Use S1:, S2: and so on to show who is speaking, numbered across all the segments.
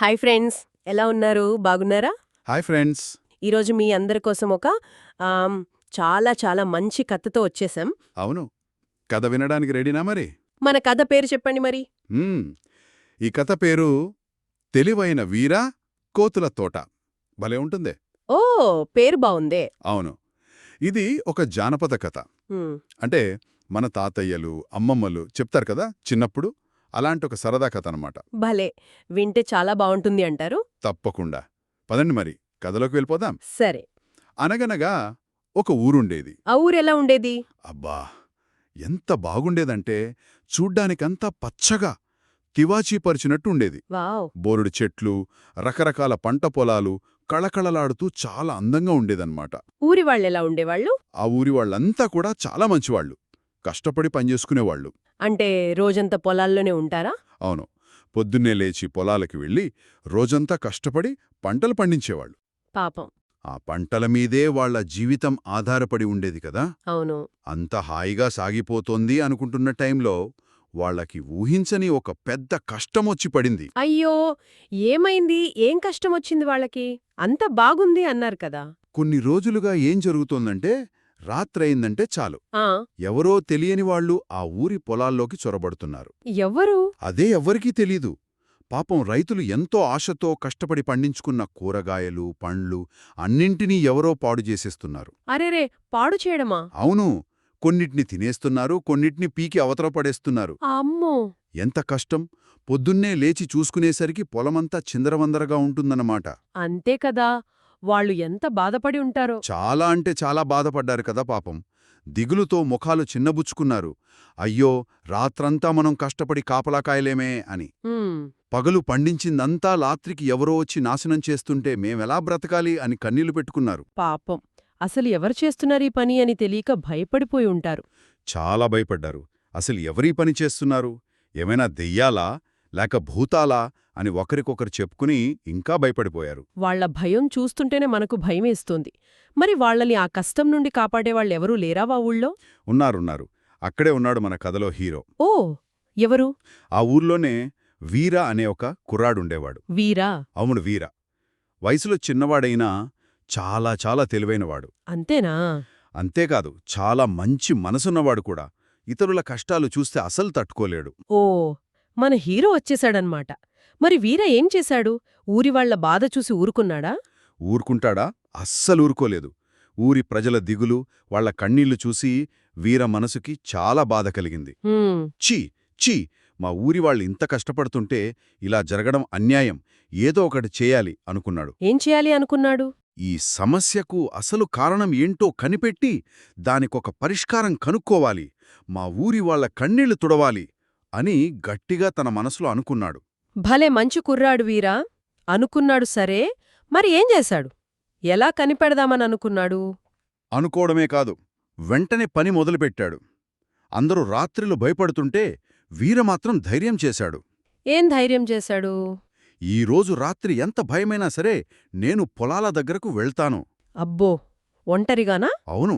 S1: Hi friends ఎలా ఉన్నారు? బాగున్నారా?
S2: Hi friends.
S1: ఈరోజు మీ అందరి కోసం ఒక చాలా చాలా మంచి కథతో వచ్చేసాం.
S2: అవును. కథ వినడానికి రెడీనా మరి?
S1: మన కథ పేరు చెప్పండి మరి.
S2: ఈ కథ పేరు తెలివైన వీర కోతుల తోట. భలే ఉంటుందే.
S1: ఓ పేరు బావుందే
S2: అవును. ఇది ఒక జానపద కథ. అంటే మన తాతయ్యలు అమ్మమ్మలు చెప్తారు కదా చిన్నప్పుడు అలాంటి ఒక సరదా కథ అనమాట
S1: భలే! వింటే చాలా బావుంటుంది అంటారు.
S2: తప్పకుండా. పదండి మరి కథలోకి వెళ్ళిపోదాం.
S1: సరే.
S2: అనగనగా ఒక ఊరుండేది.
S1: ఆ ఊరు ఎలా ఉండేది?
S2: అబ్బా! ఎంత బాగుండేదంటే చూడ్డానికంతా పచ్చగా తివాచీపరిచినట్టు ఉండేది
S1: వావ్!
S2: బోరుడు చెట్లు రకరకాల పంట పొలాలు కళకళలాడుతూ చాలా అందంగా ఉండేదన్నమాట.
S1: ఊరి వాళ్ళు ఎలా ఉండేవాళ్ళు?
S2: ఆ ఊరి వాళ్ళంతా కూడా చాలా మంచివాళ్ళు కష్టపడి పనిచేసుకునేవాళ్ళు
S1: అంటే రోజంతా పొలాల్లోనే ఉంటారా?
S2: అవును. పొద్దున్నే లేచి పొలాలకి వెళ్ళి రోజంతా కష్టపడి పంటలు పండించేవాళ్ళు
S1: పాపం.
S2: ఆ పంటల మీదే వాళ్ళ జీవితం ఆధారపడి ఉండేది కదా?
S1: అవును.
S2: అంత హాయిగా సాగిపోతోంది అనుకుంటున్న టైంలో వాళ్ళకి ఊహించని ఒక పెద్ద కష్టమొచ్చి పడింది.
S1: అయ్యో! ఏమైంది? ఏం కష్టం వచ్చింది వాళ్ళకి? అంత బాగుంది అన్నారు కదా.
S2: కొన్ని రోజులుగా ఏం జరుగుతోందంటే రాత్రయిందంటే చాలు. ఎవరో తెలియని వాళ్ళు ఆ ఊరి పొలాల్లోకి చొరబడుతున్నారు.
S1: ఎవరు?
S2: అదే ఎవ్వరికీ తెలీదు. పాపం రైతులు ఎంతో ఆశతో కష్టపడి పండించుకున్న కూరగాయలు పండ్లు అన్నింటినీ ఎవరో పాడు చేసేస్తున్నారు.
S1: అరెరే పాడు చేయడమా?
S2: అవును. కొన్నిటిని తినేస్తున్నారు కొన్నిటిని పీకి అవతల పడేస్తున్నారు.
S1: అమ్మో!
S2: ఎంత కష్టం. పొద్దున్నే లేచి చూసుకునేసరికి పొలమంతా చిందరవందరగా ఉంటుందన్నమాట.
S1: అంతే కదా. వాళ్ళు ఎంత బాధపడి ఉంటారో.
S2: చాలా అంటే చాలా బాధపడ్డారు కదా పాపం. దిగులుతో ముఖాలు చిన్నబుచ్చుకున్నారు. అయ్యో రాత్రంతా మనం కష్టపడి కాపలా కాయలేమే అని. పగలు పండించిందంతా రాత్రికి ఎవరో వచ్చి నాశనం చేస్తుంటే మేమెలా బ్రతకాలి అని కన్నీళ్ళు పెట్టుకున్నారు.
S1: పాపం. అసలు ఎవరు చేస్తున్నారు ఈ పని అని తెలియక భయపడిపోయి ఉంటారు.
S2: చాలా భయపడ్డారు. అసలు ఎవరీ పని చేస్తున్నారు? ఏమైనా దెయ్యాలా? లేక భూతాలా? అని ఒకరికొకరు చెప్పుకుని ఇంకా భయపడిపోయారు.
S1: వాళ్ళ భయం చూస్తుంటేనే మనకు భయమేస్తోంది మరి వాళ్ళని ఆ కష్టం నుండి కాపాడే వాళ్ళెవరూ లేరావా ఊళ్ళో?
S2: ఉన్నారున్నారు అక్కడే ఉన్నాడు మన కథలో హీరో.
S1: ఓ! ఎవరు?
S2: ఆ ఊర్లోనే వీర అనే ఒక కుర్రాడుండేవాడు.
S1: వీరా?
S2: అవును వీర. వయసులో చిన్నవాడైనా చాలా చాలా తెలివైనవాడు.
S1: అంతేనా?
S2: అంతేకాదు చాలా మంచి మనసున్నవాడు కూడా. ఇతరుల కష్టాలు చూస్తే అసలు తట్టుకోలేడు.
S1: ఓ! మన హీరో వచ్చేశాడన్మాట. మరి వీర ఏం చేశాడు? ఊరి వాళ్ళ బాధ చూసి ఊరుకున్నాడా?
S2: ఊరుకుంటాడా? అస్సలు ఊరుకోలేదు. ఊరి ప్రజల దిగులు వాళ్ళ కన్నీళ్ళు చూసి వీర మనసుకి చాలా బాధ కలిగింది. ఛీ ఛీ మా ఊరి వాళ్ళు ఇంత కష్టపడుతుంటే ఇలా జరగడం అన్యాయం. ఏదో ఒకటి చేయాలి అనుకున్నాడు.
S1: ఏం చేయాలి అనుకున్నాడు?
S2: ఈ సమస్యకు అసలు కారణం ఏంటో కనిపెట్టి దానికొక పరిష్కారం కనుక్కోవాలి. మా ఊరి వాళ్ళ కన్నీళ్ళు తుడవాలి అని గట్టిగా తన మనసులో అనుకున్నాడు.
S1: భలే మంచి కుర్రాడు వీరా. అనుకున్నాడు సరే మరి ఏం చేశాడు? ఎలా కనిపెడదామని అనుకున్నాడు?
S2: అనుకోవడమే కాదు వెంటనే పని మొదలుపెట్టాడు. అందరూ రాత్రిలు భయపడుతుంటే వీర మాత్రం ధైర్యం చేశాడు.
S1: ఏం ధైర్యం చేశాడు?
S2: ఈరోజు రాత్రి ఎంత భయమైనా సరే నేను పొలాల దగ్గరకు వెళ్తాను.
S1: అబ్బో ఒంటరిగానా?
S2: అవును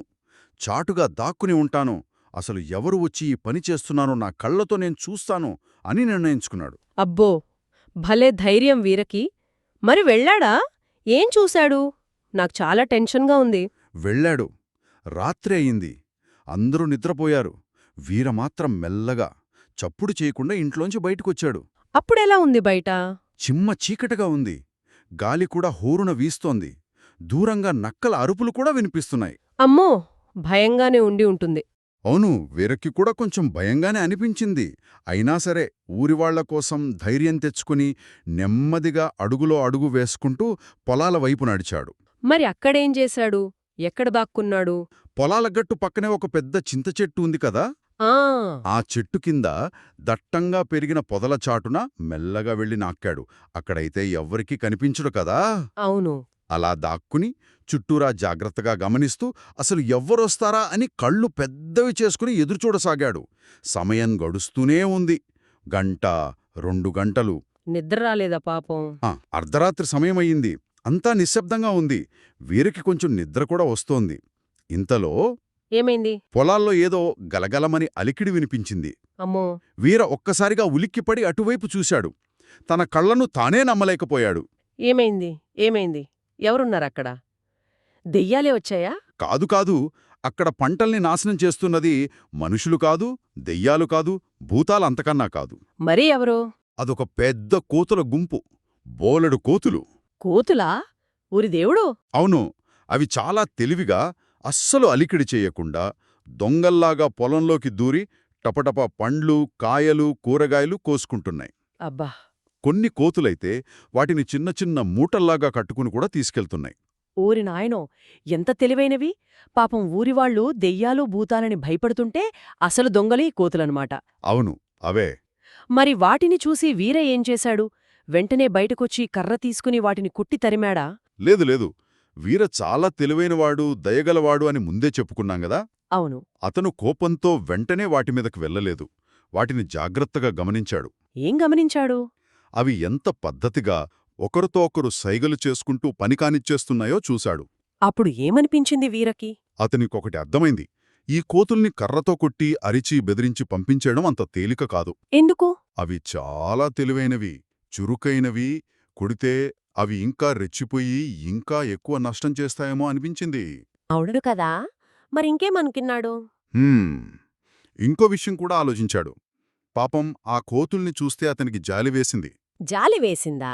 S2: చాటుగా దాక్కుని ఉంటాను. అసలు ఎవరు వచ్చి ఈ పని చేస్తున్నానో నా కళ్ళతో నేను చూస్తాను అని నిర్ణయించుకున్నాడు.
S1: అబ్బో భలే ధైర్యం వీరకి. మరి వెళ్ళాడా? ఏం చూశాడు? నాకు చాలా టెన్షన్గా ఉంది.
S2: వెళ్ళాడు. రాత్రి అయింది. అందరూ నిద్రపోయారు. వీర మాత్రం మెల్లగా చప్పుడు చేయకుండా ఇంట్లోంచి బయటకొచ్చాడు.
S1: అప్పుడెలా ఉంది బయట?
S2: చిమ్మ చీకటిగా ఉంది. గాలి కూడా హోరున వీస్తోంది. దూరంగా నక్కల అరుపులు కూడా వినిపిస్తున్నాయి.
S1: అమ్మో! భయంగానే ఉండి ఉంటుంది.
S2: అవును వీరకి కూడా కొంచెం భయంగానే అనిపించింది. అయినా సరే ఊరివాళ్ళ కోసం ధైర్యం తెచ్చుకుని నెమ్మదిగా అడుగులో అడుగు వేసుకుంటూ పొలాల వైపు నడిచాడు.
S1: మరి అక్కడేం చేశాడు? ఎక్కడ దాక్కున్నాడు
S2: పొలాల గట్టు పక్కనే ఒక పెద్ద చింత చెట్టు ఉంది కదా?
S1: ఆ!
S2: ఆ చెట్టు కింద దట్టంగా పెరిగిన పొదల చాటున మెల్లగా వెళ్ళి నాక్కాడు. అక్కడైతే ఎవ్వరికీ కనిపించడు కదా?
S1: అవును.
S2: అలా దాక్కుని చుట్టూరా జాగ్రత్తగా గమనిస్తూ అసలు ఎవ్వరొస్తారా అని కళ్ళు పెద్దవి చేసుకుని ఎదురుచూడసాగాడు. సమయం గడుస్తూనే ఉంది. గంట రెండు గంటలు.
S1: నిద్ర రాలేదా పాపం?
S2: ఆ, అర్ధరాత్రి సమయమయ్యింది. అంతా నిశ్శబ్దంగా ఉంది. వీరికి కొంచెం నిద్ర కూడా వస్తోంది. ఇంతలో
S1: ఏమైంది?
S2: పొలాల్లో ఏదో గలగలమని అలికిడి వినిపించింది.
S1: అమ్మో!
S2: వీర ఒక్కసారిగా ఉలిక్కిపడి అటువైపు చూశాడు. తన కళ్ళను తానే నమ్మలేకపోయాడు.
S1: ఏమైంది? ఏమైంది? ఎవరున్నారక్కడ? దెయ్యాలే వచ్చాయా?
S2: కాదు కాదు. అక్కడ పంటల్ని నాశనం చేస్తున్నది మనుషులు కాదు దెయ్యాలు కాదు భూతాలంతకన్నా కాదు.
S1: మరీ ఎవరు?
S2: అదొక పెద్ద కోతుల గుంపు బోలెడు కోతులు.
S1: కోతులా? ఊరి దేవుడు?
S2: అవును. అవి చాలా తెలివిగా అస్సలు అలికిడి చేయకుండా దొంగల్లాగా పొలంలోకి దూరి టపటప పండ్లు కాయలు కూరగాయలు కోసుకుంటున్నాయి.
S1: అబ్బా!
S2: కొన్ని కోతులైతే వాటిని చిన్న చిన్న మూటల్లాగా కట్టుకుని కూడా తీసుకెళ్తున్నాయి.
S1: ఊరి నాయనో ఎంత తెలివైనవి? పాపం ఊరివాళ్ళు దెయ్యాలు భూతాలని భయపడుతుంటే అసలు దొంగలీ కోతులనమాట
S2: అవును అవే.
S1: మరి వాటిని చూసి వీర ఏం చేశాడు? వెంటనే బయటకొచ్చి కర్ర తీసుకుని వాటిని కుట్టి తరిమాడా?
S2: లేదు లేదు. వీర చాలా తెలివైనవాడు దయగలవాడు అని ముందే చెప్పుకున్నాం గదా?
S1: అవును.
S2: అతను కోపంతో వెంటనే వాటి మీదకు వెళ్ళలేదు. వాటిని జాగ్రత్తగా గమనించాడు.
S1: ఏం గమనించాడు?
S2: అవి ఎంత పద్ధతిగా ఒకరితో ఒకరు సైగలు చేసుకుంటూ పని కానిచ్చేస్తున్నాయో చూశాడు.
S1: అప్పుడు ఏమనిపించింది వీరకి?
S2: అతనికొకటి అర్థమైంది. ఈ కోతుల్ని కర్రతో కొట్టి అరిచి బెదిరించి పంపించేయడం అంత తేలిక కాదు.
S1: ఎందుకు?
S2: అవి చాలా తెలివైనవి చురుకైనవి కొడితే అవి ఇంకా రెచ్చిపోయి ఇంకా ఎక్కువ నష్టం చేస్తాయేమో అనిపించింది.
S1: అవుడు కదా! మరింకేమనుకున్నాడు.
S2: ఇంకో విషయం కూడా ఆలోచించాడు. పాపం ఆ కోతుల్ని చూస్తే అతనికి జాలి వేసింది.
S1: జాలి వేసిందా?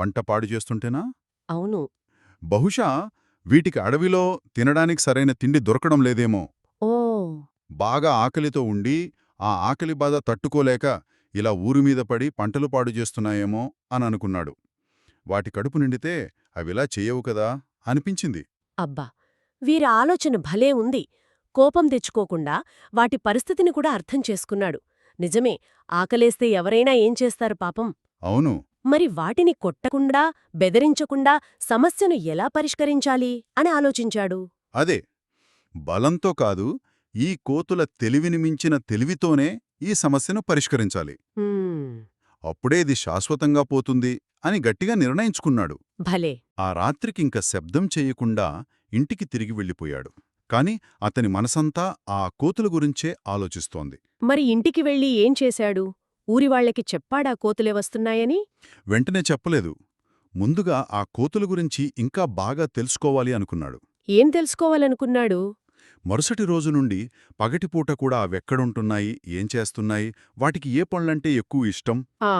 S2: పంట పాడు చేస్తుంటేనా?
S1: అవును.
S2: బహుశా వీటికి అడవిలో తినడానికి సరైన తిండి దొరకడం లేదేమో.
S1: ఓ.
S2: బాగా ఆకలితో ఉండి ఆ ఆకలి బాధ తట్టుకోలేక ఇలా ఊరిమీద పడి పంటలు పాడు చేస్తున్నాయేమో అని అనుకున్నాడు. వాటి కడుపు నిండితే అవిలా చెయ్యవు కదా అనిపించింది.
S1: అబ్బా! వీరి ఆలోచన భలే ఉంది. కోపం తెచ్చుకోకుండా వాటి పరిస్థితిని కూడా అర్థం చేసుకున్నాడు. నిజమే ఆకలేస్తే ఎవరైనా ఏం చేస్తారు పాపం?
S2: అవును.
S1: మరి వాటిని కొట్టకుండా బెదిరించకుండా సమస్యను ఎలా పరిష్కరించాలి అని ఆలోచించాడు.
S2: అదే. బలంతో కాదు ఈ కోతుల తెలివిని మించిన తెలివితోనే ఈ సమస్యను పరిష్కరించాలి. అప్పుడే ఇది శాశ్వతంగా పోతుంది అని గట్టిగా నిర్ణయించుకున్నాడు.
S1: భలే.
S2: ఆ రాత్రికింక శబ్దం చేయకుండా ఇంటికి తిరిగి వెళ్ళిపోయాడు. కాని అతని మనసంతా ఆ కోతుల గురించే ఆలోచిస్తోంది.
S1: మరి ఇంటికి వెళ్ళి ఏం చేశాడు? ఊరివాళ్ళకి చెప్పాడా కోతులే వస్తున్నాయని?
S2: వెంటనే చెప్పలేదు. ముందుగా ఆ కోతుల గురించి ఇంకా బాగా తెలుసుకోవాలి అనుకున్నాడు.
S1: ఏం తెలుసుకోవాలనుకున్నాడు?
S2: మరుసటి రోజు నుండి పగటిపూట కూడా అవెక్కడుంటున్నాయి ఏం చేస్తున్నాయి? వాటికి ఏ పనులంటే ఎక్కువ ఇష్టం?
S1: ఆ.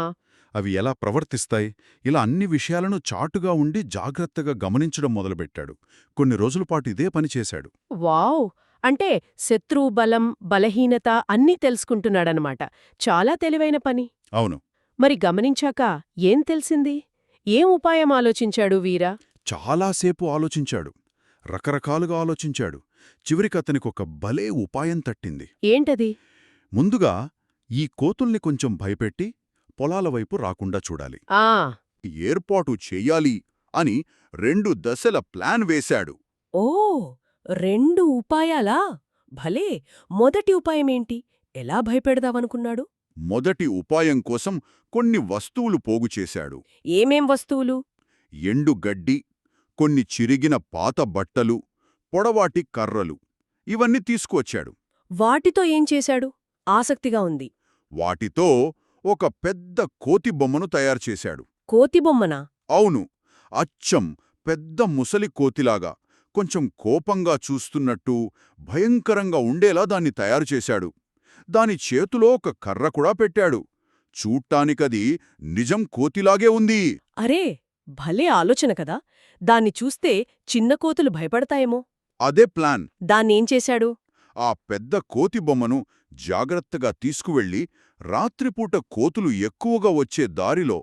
S2: అవి ఎలా ప్రవర్తిస్తాయి? ఇలా అన్ని విషయాలను చాటుగా ఉండి జాగ్రత్తగా గమనించడం మొదలుపెట్టాడు. కొన్ని రోజులపాటు ఇదే పని చేశాడు.
S1: వావ్! అంటే శత్రువు బలం బలహీనత అన్నీ తెలుసుకుంటున్నాడనమాట. చాలా తెలివైన పని.
S2: అవును.
S1: మరి గమనించాక ఏం తెలిసింది? ఏం ఉపాయం ఆలోచించాడు వీరా?
S2: చాలాసేపు ఆలోచించాడు. రకరకాలుగా ఆలోచించాడు. చివరికి అతనికొక భలే ఉపాయం తట్టింది.
S1: ఏంటది?
S2: ముందుగా ఈ కోతుల్ని కొంచెం భయపెట్టి పొలాల వైపు రాకుండా చూడాలి.
S1: ఆ!
S2: ఏర్పాటు చెయ్యాలి అని రెండు దశల ప్లాన్ వేశాడు.
S1: ఓ! రెండు ఉపాయాలా? భలే! మొదటి ఉపాయమేంటి? ఎలా భయపెడదావనుకున్నాడు
S2: మొదటి ఉపాయం కోసం కొన్ని వస్తువులు పోగు చేశాడు.
S1: ఏమేం వస్తువులు?
S2: ఎండు గడ్డి కొన్ని చిరిగిన పాత బట్టలు పొడవాటి కర్రలు ఇవన్నీ తీసుకువచ్చాడు.
S1: వాటితో ఏం చేశాడు? ఆసక్తిగా ఉంది.
S2: వాటితో ఒక పెద్ద కోతి బొమ్మను తయారుచేశాడు
S1: కోతి బొమ్మనా?
S2: అవును. అచ్చం పెద్ద ముసలి కోతిలాగా. కొంచెం కోపంగా చూస్తున్నట్టు భయంకరంగా ఉండేలా దాన్ని తయారుచేశాడు దాని చేతిలో ఒక కర్ర కూడా పెట్టాడు. చూట్టానికది నిజం కోతిలాగే ఉంది.
S1: అరే భలే ఆలోచన కదా! దాన్ని చూస్తే చిన్న కోతులు భయపడతాయేమో.
S2: అదే ప్లాన్.
S1: దాన్నేం చేశాడు?
S2: ఆ పెద్ద కోతి బొమ్మను జాగ్రత్తగా తీసుకువెళ్ళి రాత్రిపూట కోతులు ఎక్కువగా వచ్చే దారిలో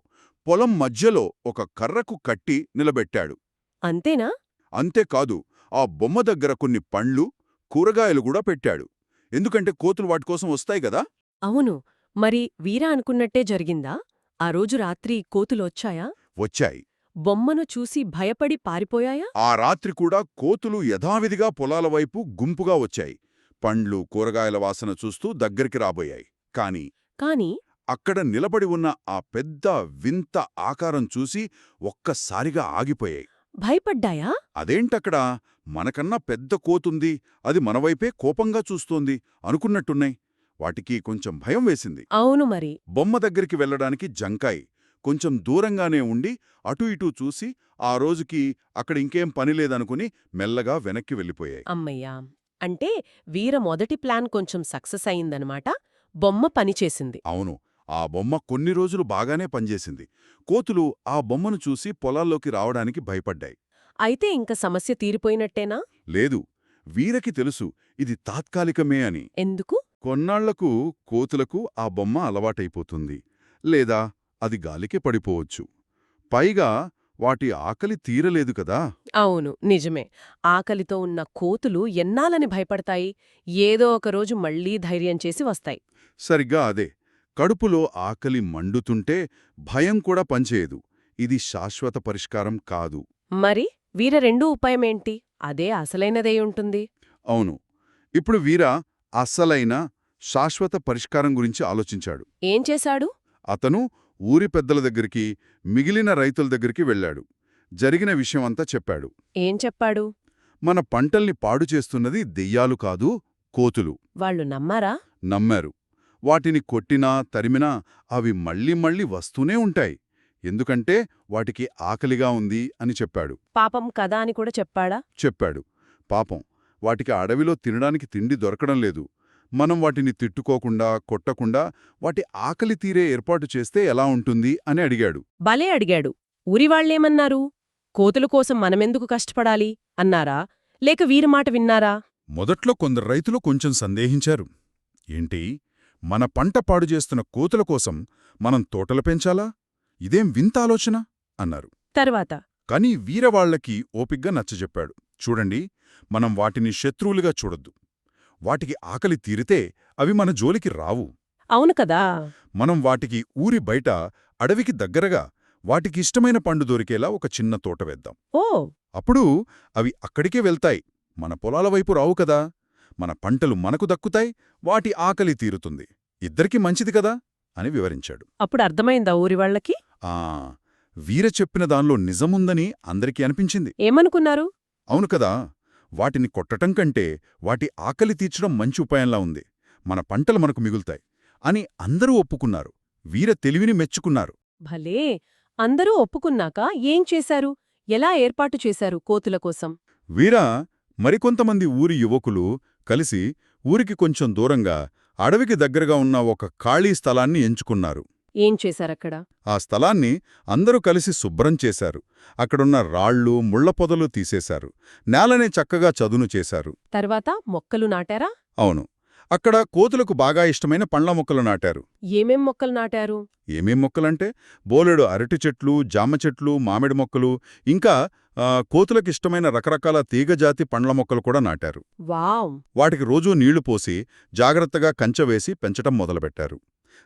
S2: పొలం మధ్యలో ఒక కర్రకు కట్టి నిలబెట్టాడు.
S1: అంతేనా?
S2: అంతేకాదు ఆ బొమ్మ దగ్గర కొన్ని పండ్లు కూరగాయలు కూడా పెట్టాడు. ఎందుకంటే కోతులు వాటికోసం వస్తాయి గదా
S1: అవును. మరి వీరా అనుకున్నట్టే జరిగిందా? ఆ రోజు రాత్రి కోతులొచ్చాయా
S2: వచ్చాయి.
S1: బొమ్మను చూసి భయపడి పారిపోయాయా?
S2: ఆ రాత్రి కూడా కోతులు యథావిధిగా పొలాల వైపు గుంపుగా వచ్చాయి. పండ్లు కూరగాయల వాసన చూస్తూ దగ్గరికి రాబోయాయి. కాని
S1: కాని
S2: అక్కడ నిలబడి ఉన్న ఆ పెద్ద వింత ఆకారం చూసి ఒక్కసారిగా ఆగిపోయాయి.
S1: భయపడ్డాయా?
S2: అదేంటక్కడ? మనకన్నా పెద్ద కోతుంది అది మనవైపే కోపంగా చూస్తోంది అనుకున్నట్టున్నాయి. వాటికి కొంచెం భయం వేసింది.
S1: అవును మరి.
S2: బొమ్మ దగ్గరికి వెళ్ళడానికి జంకాయి. కొంచెం దూరంగానే ఉండి అటూ ఇటూ చూసి ఆ రోజుకి అక్కడ ఇంకేం పని లేదనుకుని మెల్లగా వెనక్కి వెళ్ళిపోయాయి.
S1: అమ్మయ్యా! అంటే వీర మొదటి ప్లాన్ కొంచెం సక్సెస్ అయిందనమాట బొమ్మ పనిచేసింది
S2: అవును. ఆ బొమ్మ కొన్ని రోజులు బాగానే పనిచేసింది. కోతులు ఆ బొమ్మను చూసి పొలాల్లోకి రావడానికి భయపడ్డాయి.
S1: అయితే ఇంక సమస్య తీరిపోయినట్టేనా?
S2: లేదు. వీరకి తెలుసు ఇది తాత్కాలికమే అని.
S1: ఎందుకు?
S2: కొన్నాళ్ళకు కోతులకు ఆ బొమ్మ అలవాటైపోతుంది. లేదా అది గాలికే పడిపోవచ్చు. పైగా వాటి ఆకలి తీరలేదు కదా?
S1: అవును నిజమే. ఆకలితో ఉన్న కోతులు ఎన్నాలని భయపడతాయి? ఏదో ఒక రోజు మళ్ళీ ధైర్యం చేసి వస్తాయి.
S2: సరిగ్గా అదే. కడుపులో ఆకలి మండుతుంటే భయం కూడా పనిచేయదు. ఇది శాశ్వత పరిష్కారం కాదు.
S1: మరి వీర రెండూ ఉపాయమేంటి? అదే అసలైనదై ఉంటుంది.
S2: అవును. ఇప్పుడు వీర అస్సలైన శాశ్వత పరిష్కారం గురించి ఆలోచించాడు.
S1: ఏం చేశాడు?
S2: అతను ఊరి పెద్దల దగ్గరికి మిగిలిన రైతుల దగ్గరికి వెళ్ళాడు. జరిగిన విషయమంతా చెప్పాడు.
S1: ఏం చెప్పాడు?
S2: మన పంటల్ని పాడు చేస్తున్నది దెయ్యాలు కాదు కోతులు.
S1: వాళ్ళు నమ్మారా?
S2: నమ్మారు. వాటిని కొట్టినా తరిమినా అవి మళ్ళీ మళ్ళీ వస్తూనే ఉంటాయి. ఎందుకంటే వాటికి ఆకలిగా ఉంది అని చెప్పాడు.
S1: పాపం కదా అని కూడా చెప్పాడా?
S2: చెప్పాడు. పాపం. వాటికి అడవిలో తినడానికి తిండి దొరకడం లేదు. మనం వాటిని తిట్టుకోకుండా కొట్టకుండా వాటి ఆకలి తీరే ఏర్పాటు చేస్తే ఎలా ఉంటుంది అని అడిగాడు.
S1: భలే అడిగాడు. ఊరివాళ్ళేమన్నారు కోతుల కోసం మనమెందుకు కష్టపడాలి? అన్నారా? లేక వీరి మాట విన్నారా?
S2: మొదట్లో కొందరు రైతులు కొంచెం సందేహించారు. ఏంటి? మన పంట పాడు చేస్తున్న కోతుల కోసం మనం తోటలు పెంచాలా? ఇదేం వింత ఆలోచన? అన్నారు.
S1: తర్వాత.
S2: కాని వీరవాళ్ళకి ఓపిగ్గా నచ్చజెప్పాడు. చూడండి మనం వాటిని శత్రువులుగా చూడొద్దు. వాటికి ఆకలి తీరితే అవి మన జోలికి రావు.
S1: అవును కదా!
S2: మనం వాటికి ఊరి బయట అడవికి దగ్గరగా వాటికి ఇష్టమైన పండు దొరికేలా ఒక చిన్న తోట వేద్దాం.
S1: ఓ!
S2: అప్పుడు అవి అక్కడికే వెళ్తాయి. మన పొలాల వైపు రావు కదా! మన పంటలు మనకు దక్కుతాయి వాటి ఆకలి తీరుతుంది. ఇద్దరికీ మంచిది కదా? అని వివరించాడు.
S1: అప్పుడు అర్థమైందా ఊరివాళ్ళకి
S2: ఆ వీర చెప్పిన దానిలో నిజముందని అందరికీ అనిపించింది.
S1: ఏమనుకున్నారు?
S2: అవును కదా వాటిని కొట్టటం కంటే వాటి ఆకలి తీర్చడం మంచి ఉపాయంలా ఉంది. మన పంటలు మనకు మిగులుతాయి అని అందరూ ఒప్పుకున్నారు. వీర తెలివిని మెచ్చుకున్నారు.
S1: భలే! అందరూ ఒప్పుకున్నాక ఏం చేశారు? ఎలా ఏర్పాటు చేశారు కోతుల కోసం?
S2: వీర మరికొంతమంది ఊరి యువకులు కలిసి ఊరికి కొంచెం దూరంగా అడవికి దగ్గరగా ఉన్న ఒక ఖాళీ స్థలాన్ని ఎంచుకున్నారు.
S1: ఏం చేశారక్కడ?
S2: ఆ స్థలాన్ని అందరూ కలిసి శుభ్రం చేశారు. అక్కడున్న రాళ్ళు ముళ్ళ పొదలు తీసేశారు. నేలని చక్కగా చదును చేశారు.
S1: తర్వాత మొక్కలు నాటారా?
S2: అవును. అక్కడ కోతులకు బాగా ఇష్టమైన పండ్ల మొక్కలు నాటారు.
S1: ఏమేం మొక్కలు నాటారు?
S2: ఏమేం మొక్కలంటే బోలెడు అరటి చెట్లు జామ చెట్లు మామిడి మొక్కలు ఇంకా ఆ, కోతులకిష్టమైన రకరకాల తీగజాతి పండ్ల మొక్కలు కూడా నాటారు.
S1: వావ్!
S2: వాటికి రోజూ నీళ్ళు పోసి జాగ్రత్తగా కంచెవేసి పెంచటం మొదలుపెట్టారు.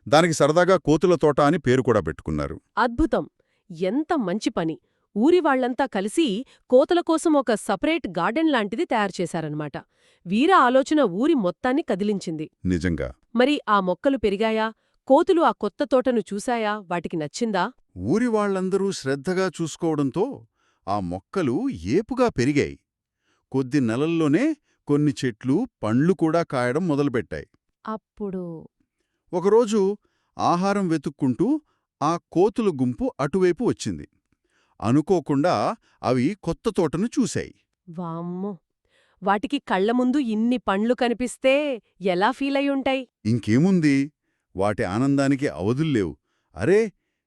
S2: దానికి సరదాగా కోతుల తోట అని పేరు కూడా పెట్టుకున్నారు.
S1: అద్భుతం! ఎంత మంచి పని! ఊరి వాళ్ళంతా కలిసి కోతల కోసం ఒక సపరేట్ గార్డెన్ లాంటిది తయారు చేశారన్నమాట. వీర ఆలోచన ఊరి మొత్తాన్ని కదిలించింది.
S2: నిజంగా?
S1: మరి ఆ మొక్కలు పెరిగాయా? కోతులు ఆ కొత్త తోటను చూశాయా? వాటికి నచ్చిందా?
S2: ఊరి వాళ్ళందరూ శ్రద్ధగా చూసుకోవడంతో ఆ మొక్కలు ఏపుగా పెరిగాయి. కొద్ది నెలల్లోనే కొన్ని చెట్లు పండ్లు కూడా కాయడం మొదలుపెట్టాయి.
S1: అప్పుడు?
S2: ఒకరోజు ఆహారం వెతుక్కుంటూ ఆ కోతుల గుంపు అటువైపు వచ్చింది. అనుకోకుండా అవి కొత్త తోటను చూశాయి.
S1: వామ్మో! వాటికి కళ్ళ ముందు ఇన్ని పండ్లు కనిపిస్తే ఎలా ఫీలయ్యుంటాయి?
S2: ఇంకేముంది? వాటి ఆనందానికి అవధుల్లేవు అరే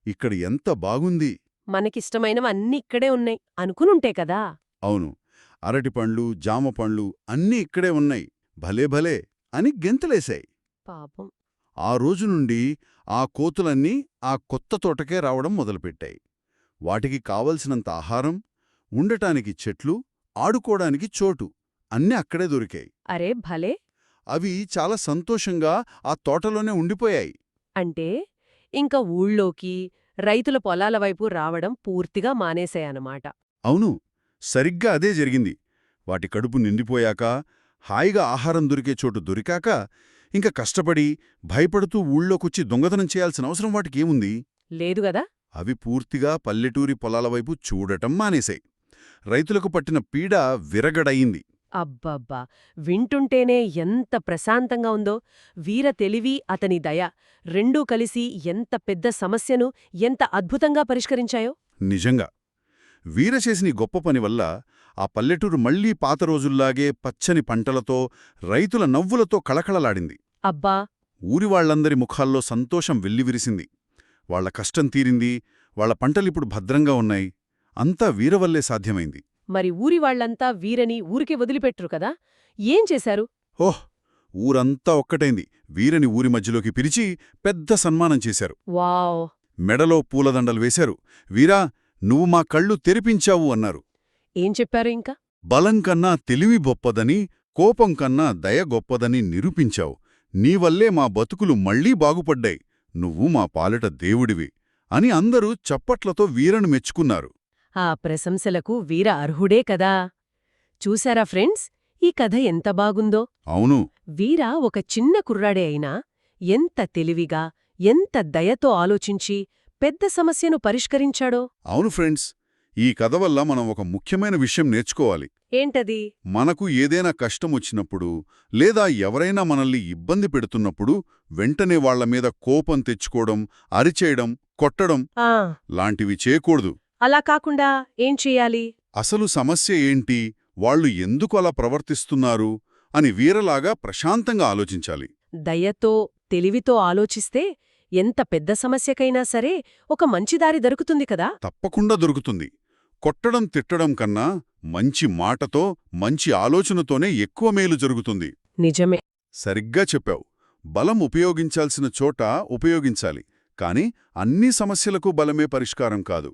S2: ఇక్కడ ఎంత బాగుంది!
S1: మనకిష్టమైనవన్నీ ఇక్కడే ఉన్నాయి అనుకునుంటే కదా!
S2: అవును. అరటిపండ్లు జామ పండ్లు అన్నీ ఇక్కడే ఉన్నాయి. భలే భలే! అని గెంతులేశాయి.
S1: పాపం.
S2: ఆ రోజు నుండి ఆ కోతులన్నీ ఆ కొత్త తోటకే రావడం మొదలుపెట్టాయి. వాటికి కావలసినంత ఆహారం ఉండటానికి చెట్లు ఆడుకోవడానికి చోటు అన్నీ అక్కడే దొరికాయి.
S1: అరే భలే!
S2: అవి చాలా సంతోషంగా ఆ తోటలోనే ఉండిపోయాయి.
S1: అంటే ఇంక ఊళ్ళోకి రైతుల పొలాల వైపు రావడం పూర్తిగా మానేశాయన్నమాట.
S2: అవును సరిగ్గా అదే జరిగింది. వాటి కడుపు నిండిపోయాక హాయిగా ఆహారం దొరికే చోటు దొరికాక ఇంక కష్టపడి భయపడుతూ ఊళ్ళోకొచ్చి దొంగతనం చేయాల్సిన అవసరం వాటికేముంది?
S1: లేదు గదా?
S2: అవి పూర్తిగా పల్లెటూరి పొలాల వైపు చూడటం మానేశాయి. రైతులకు పట్టిన పీడ విరగడయింది.
S1: అబ్బబ్బా! వింటుంటేనే ఎంత ప్రశాంతంగా ఉందో వీర తెలివి అతని దయ రెండూ కలిసి ఎంత పెద్ద సమస్యను ఎంత అద్భుతంగా పరిష్కరించాయో?
S2: నిజంగా. వీర చేసిన గొప్ప పని వల్ల ఆ పల్లెటూరు మళ్ళీ పాత రోజుల్లాగే పచ్చని పంటలతో రైతుల నవ్వులతో కళకళలాడింది.
S1: అబ్బా!
S2: ఊరి వాళ్ళందరి ముఖాల్లో సంతోషం వెల్లివిరిసింది. వాళ్ళ కష్టం తీరింది వాళ్ళ పంటలిప్పుడు భద్రంగా ఉన్నాయి. అంతా వీరవల్లే సాధ్యమైంది.
S1: మరి ఊరి వాళ్ళంతా వీరని ఊరికే వదిలిపెట్టరు కదా? ఏం చేశారు?
S2: ఓహ్! ఊరంతా ఒక్కటైంది. వీరని ఊరి మధ్యలోకి పిలిచి పెద్ద సన్మానం చేశారు.
S1: వావ్!
S2: మెడలో పూలదండలు వేశారు. వీరా నువ్వు మా కళ్ళు తెరిపించావు అన్నారు.
S1: ఏం చెప్పారు ఇంకా?
S2: బలం కన్నా తెలివి గొప్పదని కోపం కన్నా దయ గొప్పదని నిరూపించావు. నీవల్లే మా బతుకులు మళ్ళీ బాగుపడ్డాయి. నువ్వు మా పాలిట దేవుడివి అని అందరూ చప్పట్లతో వీరను మెచ్చుకున్నారు.
S1: ఆ ప్రశంసలకు వీర అర్హుడే కదా. చూశారా ఫ్రెండ్స్? ఈ కథ ఎంత బాగుందో?
S2: అవును.
S1: వీర ఒక చిన్న కుర్రాడే అయినా ఎంత తెలివిగా ఎంత దయతో ఆలోచించి పెద్ద సమస్యను పరిష్కరించాడో?
S2: అవును ఫ్రెండ్స్ ఈ కథ వల్ల మనం ఒక ముఖ్యమైన విషయం నేర్చుకోవాలి.
S1: ఏంటది?
S2: మనకు ఏదైనా కష్టమొచ్చినప్పుడు లేదా ఎవరైనా మనల్ని ఇబ్బంది పెడుతున్నప్పుడు వెంటనే వాళ్ళ మీద కోపం తెచ్చుకోవడం అరిచేయడం కొట్టడం
S1: ఆ.
S2: లాంటివి చేయకూడదు.
S1: అలా కాకుండా ఏం చెయ్యాలి
S2: అసలు సమస్య ఏంటి? వాళ్ళు ఎందుకు అలా ప్రవర్తిస్తున్నారు? అని వీరలాగా ప్రశాంతంగా ఆలోచించాలి.
S1: దయతో తెలివితో ఆలోచిస్తే ఎంత పెద్ద సమస్యకైనా సరే ఒక మంచి దారి దొరుకుతుంది కదా?
S2: తప్పకుండా దొరుకుతుంది. కొట్టడం తిట్టడం కన్నా మంచి మాటతో మంచి ఆలోచనతోనే ఎక్కువ మేలు జరుగుతుంది.
S1: నిజమే.
S2: సరిగ్గా చెప్పావు. బలం ఉపయోగించాల్సిన చోట ఉపయోగించాలి. కాని అన్ని సమస్యలకు బలమే పరిష్కారం కాదు.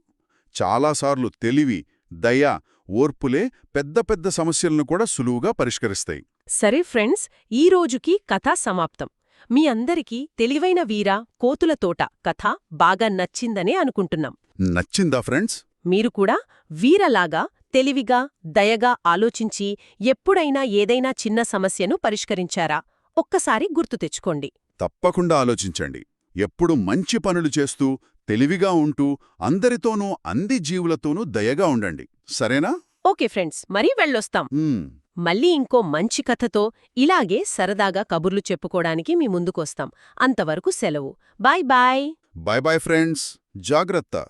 S2: చాలాసార్లు తెలివి దయ ఓర్పులే పెద్ద పెద్ద సమస్యలను కూడా సులువుగా పరిష్కరిస్తాయి.
S1: సరే ఫ్రెండ్స్ ఈ రోజుకి కథ సమాప్తం. మీ అందరికీ తెలివైన వీర కోతుల తోట కథ బాగా నచ్చిందనే అనుకుంటున్నాం.
S2: నచ్చిందా ఫ్రెండ్స్?
S1: మీరు కూడా వీరలాగా తెలివిగా దయగా ఆలోచించి ఎప్పుడైనా ఏదైనా చిన్న సమస్యను పరిష్కరించారా? ఒక్కసారి గుర్తు తెచ్చుకోండి.
S2: తప్పకుండా ఆలోచించండి. ఎప్పుడు మంచి పనులు చేస్తూ తెలివిగా ఉంటూ అందరితోనూ అంది జీవులతోనూ దయగా ఉండండి. సరేనా?
S1: ఓకే ఫ్రెండ్స్ మరీ వెళ్ళొస్తాం. మళ్ళీ ఇంకో మంచి కథతో ఇలాగే సరదాగా కబుర్లు చెప్పుకోడానికి మీ ముందుకొస్తాం. అంతవరకు సెలవు. Bye bye.
S2: Bye bye friends. జాగ్రత్త.